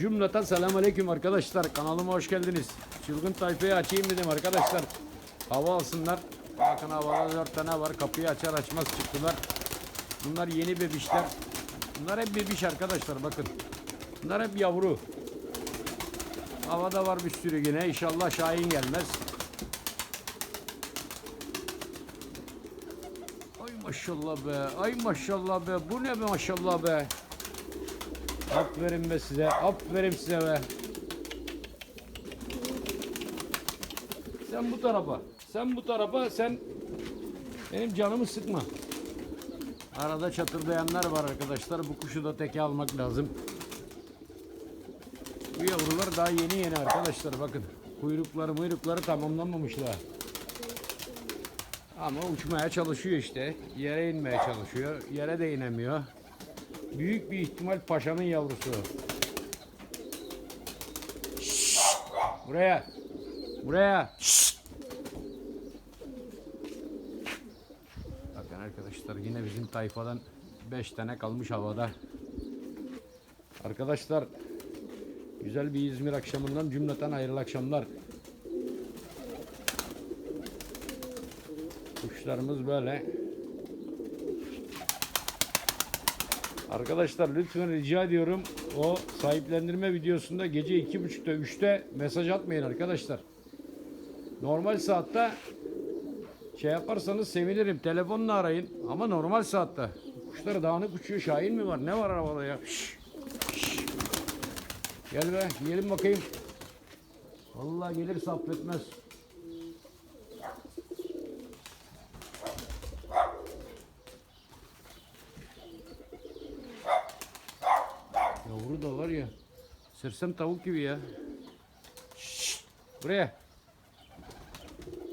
Cümleten selamun aleyküm arkadaşlar. Kanalıma hoş geldiniz. Çılgın tayfayı açayım dedim arkadaşlar. Hava alsınlar. Bakın havada dört tane var. Kapıyı açar açmaz çıktılar. Bunlar yeni bebişler. Bunlar hep bebiş arkadaşlar bakın. Bunlar hep yavru. Havada var bir sürü yine. İnşallah Şahin gelmez. Ay maşallah be. Ay maşallah be. Bu ne be maşallah be. Aferin be size. Aferin size be. Sen bu tarafa. Sen bu tarafa. Sen benim canımı sıkma. Arada çatırdayanlar var arkadaşlar. Bu kuşu da teke almak lazım. Bu yavrular daha yeni yeni arkadaşlar. Bakın. Kuyrukları muyrukları tamamlanmamış daha. Ama uçmaya çalışıyor işte. Yere inmeye çalışıyor. Yere de inemiyor. Büyük bir ihtimal paşanın yavrusu. Buraya. Buraya. Bakın arkadaşlar yine bizim tayfadan 5 tane kalmış havada. Arkadaşlar güzel bir İzmir akşamından cümleten hayırlı akşamlar. Kuşlarımız böyle. Arkadaşlar lütfen rica ediyorum o sahiplendirme videosunda gece iki buçukta üçte mesaj atmayın arkadaşlar. Normal saatte şey yaparsanız sevinirim. Telefonla arayın ama normal saatte. Kuşlar dağınık uçuyor. Şahin mi var? Ne var arabada ya? Şş, şş. Gel be yiyelim bakayım. Vallahi gelirse affetmez. Yavru da var ya. Sersem tavuk gibi ya. Şşt, buraya.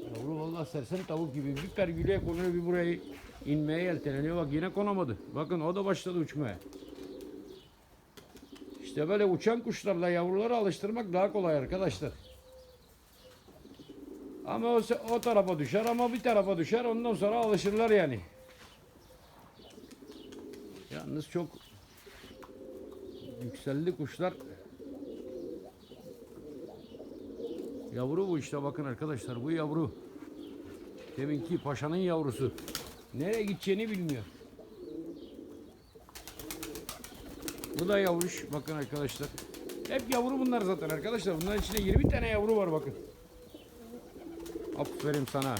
Yavru vallahi sersem tavuk gibi. Bir pergüleye konuyor bir buraya inmeye yelteleniyor. Bak yine konamadı. Bakın o da başladı uçmaya. İşte böyle uçan kuşlarla yavruları alıştırmak daha kolay arkadaşlar. Ama o, o tarafa düşer ama bir tarafa düşer. Ondan sonra alışırlar yani. Yalnız çok Yükseldi kuşlar. Yavru bu işte bakın arkadaşlar bu yavru. Deminki paşanın yavrusu. Nereye gideceğini bilmiyor. Bu da yavruş bakın arkadaşlar. Hep yavru bunlar zaten arkadaşlar. Bunların içinde 20 tane yavru var bakın. Aferin sana.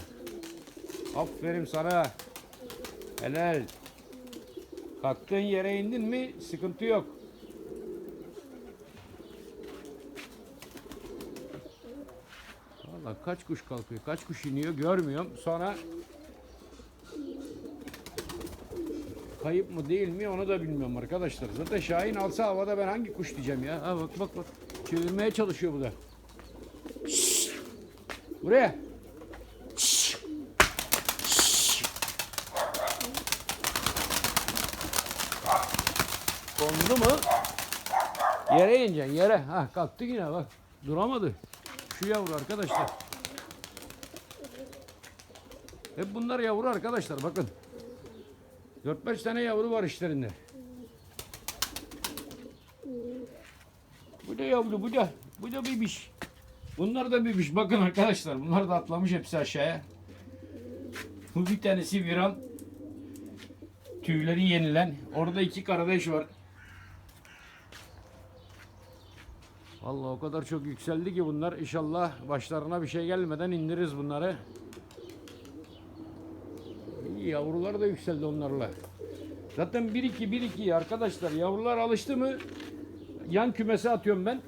Aferin sana. Helal. Kalktığın yere indin mi sıkıntı yok. Valla kaç kuş kalkıyor, kaç kuş iniyor görmüyorum. Sonra kayıp mı değil mi onu da bilmiyorum arkadaşlar. Zaten Şahin alsa havada ben hangi kuş diyeceğim ya. Ha bak bak bak. Çevirmeye çalışıyor bu da. Buraya. Kondu mu? Yere ineceksin yere. Ha kalktı yine bak. Duramadı. Şu yavru arkadaşlar. Hep bunlar yavru arkadaşlar bakın. 4-5 tane yavru var işlerinde. Bu da yavru bu da. Bu da bibiş. Bunlar da bibiş. Bakın arkadaşlar bunlar da atlamış hepsi aşağıya. Bu bir tanesi viran. Tüyleri yenilen. Orada iki kardeş var. Vallahi o kadar çok yükseldi ki bunlar. İnşallah başlarına bir şey gelmeden indiririz bunları. Yavrular da yükseldi onlarla. Zaten 1-2 1-2 arkadaşlar yavrular alıştı mı yan kümese atıyorum ben.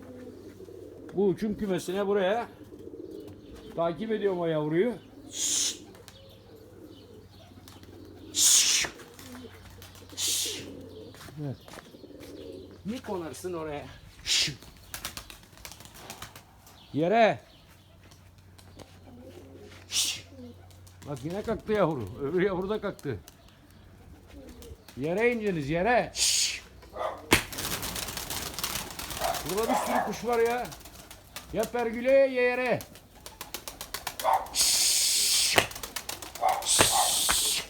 Bu uçum kümesine buraya takip ediyorum o yavruyu. Evet. Bir konarsın oraya. Yere. Bak yine kalktı yavru. Öbür yavru da kalktı. Yere indiniz yere. Şşş. Burada bir sürü kuş var ya. Ya pergüle ya yere. Şşş. Şşş.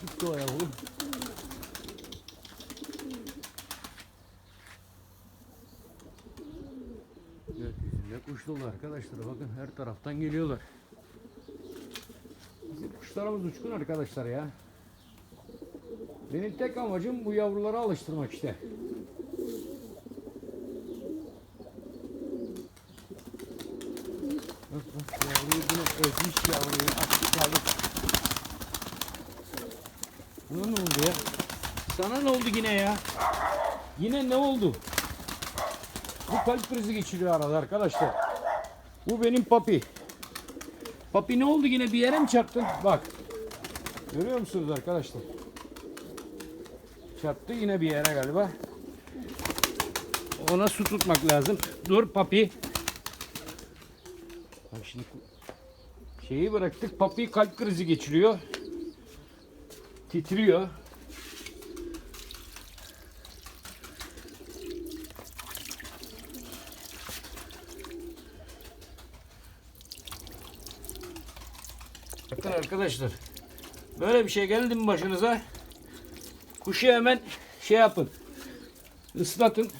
Gitti o yavru. Gökyüzünde kuş dolu arkadaşlar. Bakın her taraftan geliyorlar. Bizim kuşlarımız uçkun arkadaşlar ya. Benim tek amacım bu yavruları alıştırmak işte. Bak bak yavruyu bunu özmüş yavruyu açık kaldık. Buna ne oldu ya? Sana ne oldu yine ya? Yine ne oldu? Bu kalp krizi geçiriyor arada arkadaşlar. Bu benim papi. Papi ne oldu yine bir yere mi çarptın? Bak. Görüyor musunuz arkadaşlar? Çarptı yine bir yere galiba. Ona su tutmak lazım. Dur papi. Bak şimdi şeyi bıraktık. Papi kalp krizi geçiriyor. Titriyor. Bakın arkadaşlar. Böyle bir şey geldi mi başınıza? Kuşu hemen şey yapın. Islatın.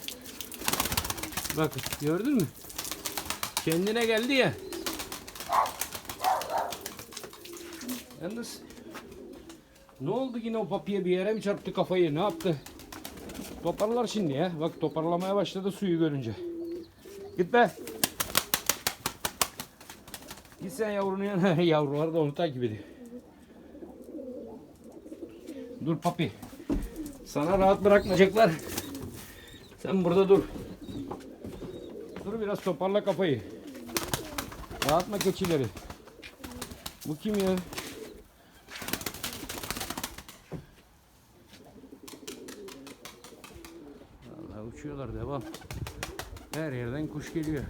Bakın gördün mü? Kendine geldi ya. Yalnız ne oldu yine o papiye bir yere mi çarptı kafayı? Ne yaptı? Toparlar şimdi ya. Bak toparlamaya başladı suyu görünce. Git be. Git sen yavrunun yanına. Yavrular da onu takip ediyor. Dur papi. Sana rahat bırakmayacaklar. Sen burada dur. Dur biraz toparla kafayı. Dağıtma keçileri. Bu kim ya? Vallahi uçuyorlar devam. Her yerden kuş geliyor.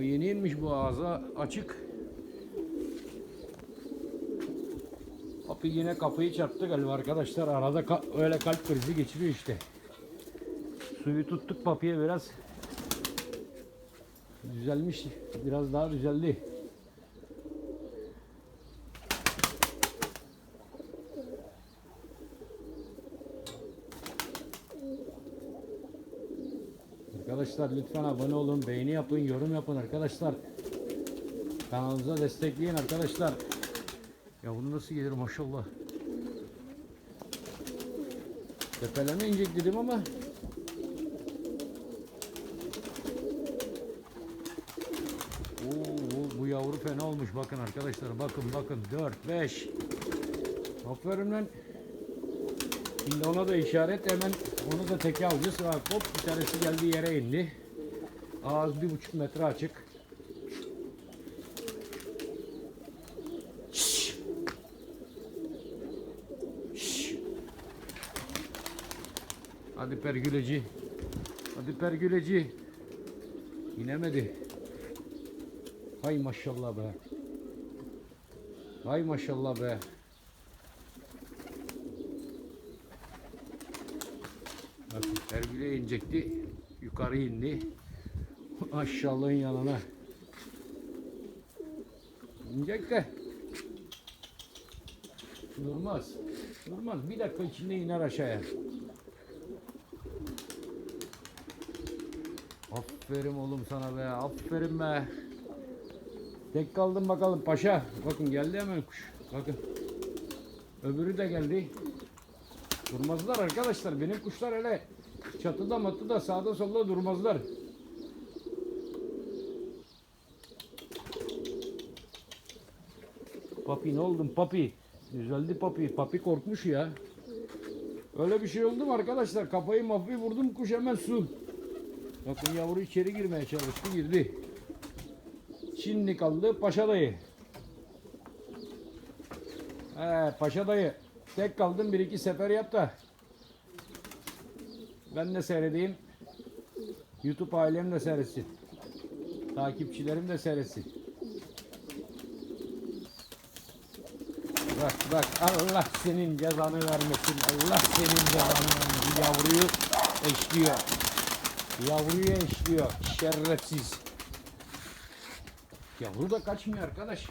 O yeni bu ağza açık. Papi yine kafayı çarptı galiba arkadaşlar. Arada ka- öyle kalp krizi geçiriyor işte. Suyu tuttuk papiye biraz. Düzelmiş. Biraz daha düzeldi. Arkadaşlar lütfen abone olun, beğeni yapın, yorum yapın arkadaşlar. Kanalımıza destekleyin arkadaşlar. Ya bunu nasıl gelir maşallah. Tepeleme inecek dedim ama Oo, bu yavru fena olmuş bakın arkadaşlar bakın bakın 4 5 Aferin lan. Şimdi ona da işaret hemen onu da teke alacağız. Bak hop bir tanesi geldi yere indi. Ağız bir buçuk metre açık. Şşş. Şşş. Hadi pergüleci. Hadi pergüleci. İnemedi. Hay maşallah be. Hay maşallah be. Bakın pergüle inecekti. Yukarı indi. Aşağılığın yanına. İnecek de. Durmaz. Durmaz. Bir dakika içinde iner aşağıya. Aferin oğlum sana be. Aferin be. Tek kaldım bakalım paşa. Bakın geldi hemen kuş. Bakın. Öbürü de geldi. Durmazlar arkadaşlar. Benim kuşlar öyle çatıda matıda sağda solda durmazlar. Papi ne oldun papi? Düzeldi papi. Papi korkmuş ya. Öyle bir şey oldu mu arkadaşlar? Kafayı mafi vurdum kuş hemen su. Bakın yavru içeri girmeye çalıştı girdi. Şimdi kaldı Paşa dayı. He, Paşa dayı. Tek kaldım bir iki sefer yap da. Ben de seyredeyim. YouTube ailem de seyretsin. Takipçilerim de seyretsin. Bak bak Allah senin cezanı vermesin. Allah senin cezanı vermesin. Yavruyu eşliyor. Yavruyu eşliyor. Şerefsiz. Yavru da kaçmıyor arkadaş.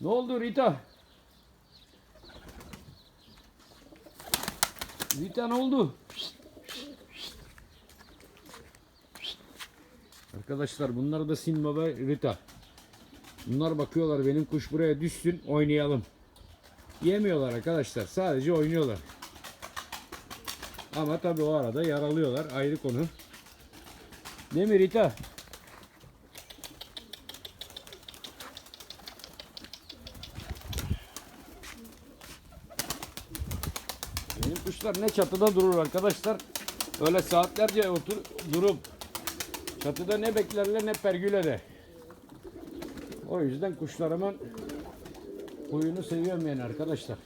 Ne oldu Rita? Rita ne oldu? Arkadaşlar bunlar da Simba ve Rita. Bunlar bakıyorlar benim kuş buraya düşsün oynayalım. Yemiyorlar arkadaşlar sadece oynuyorlar. Ama tabii o arada yaralıyorlar ayrı konu. Değil mi Rita? Benim kuşlar ne çatıda durur arkadaşlar. Öyle saatlerce otur durup çatıda ne beklerler ne pergüle de. O yüzden kuşlarımın huyunu seviyorum yani arkadaşlar.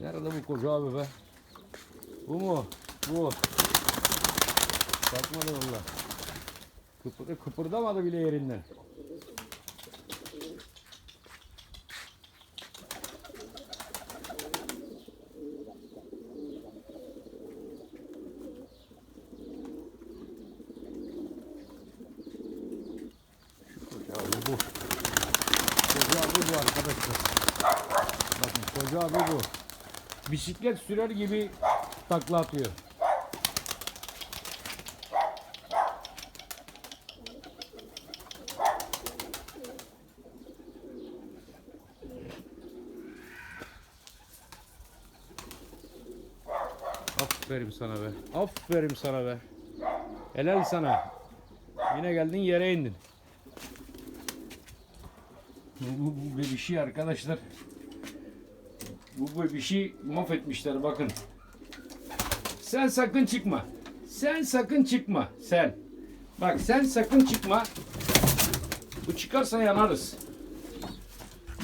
Nerede bu koca abi be? Bu mu? Bu. Kalkmadı valla. Kıpır, kıpırdamadı bile yerinden. Bu. Koca bu arkadaşlar. Bakın koca bu. Bisiklet sürer gibi takla atıyor. Aferin sana be. Aferin sana be. Helal sana. Yine geldin yere indin. Bu, bu, bu bebişi arkadaşlar. Bu bebişi mahvetmişler bakın. Sen sakın çıkma. Sen sakın çıkma. Sen. Bak sen sakın çıkma. Bu çıkarsa yanarız.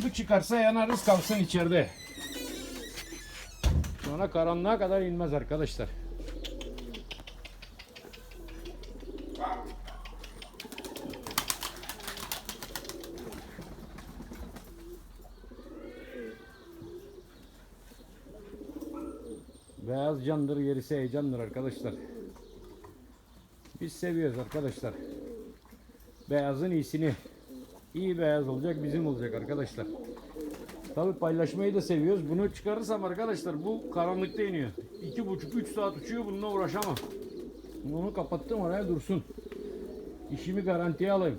Bu çıkarsa yanarız kalsın içeride. Sonra karanlığa kadar inmez arkadaşlar. Beyaz candır gerisi heyecandır arkadaşlar. Biz seviyoruz arkadaşlar. Beyazın iyisini. İyi beyaz olacak bizim olacak arkadaşlar. Tabi paylaşmayı da seviyoruz. Bunu çıkarırsam arkadaşlar bu karanlıkta iniyor. 2,5-3 saat uçuyor bununla uğraşamam. Bunu kapattım oraya dursun. İşimi garantiye alayım.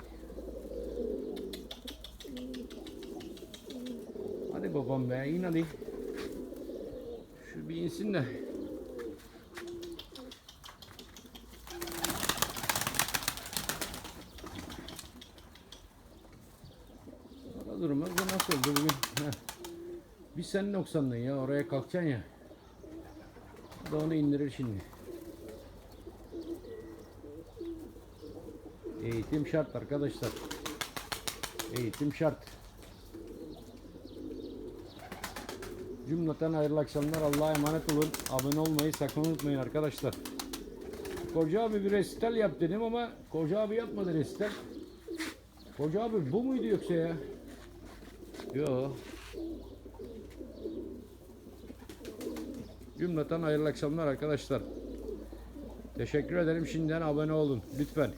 Hadi babam be in hadi. Şu bir insin de. 80 90'dan ya oraya kalkacaksın ya. Bu da onu indirir şimdi. Eğitim şart arkadaşlar. Eğitim şart. Cümleten hayırlı akşamlar. Allah'a emanet olun. Abone olmayı sakın unutmayın arkadaşlar. Koca abi bir resital yap dedim ama koca abi yapmadı resital. Koca abi bu muydu yoksa ya? Yok. Cümleten hayırlı akşamlar arkadaşlar. Teşekkür ederim. Şimdiden abone olun. Lütfen.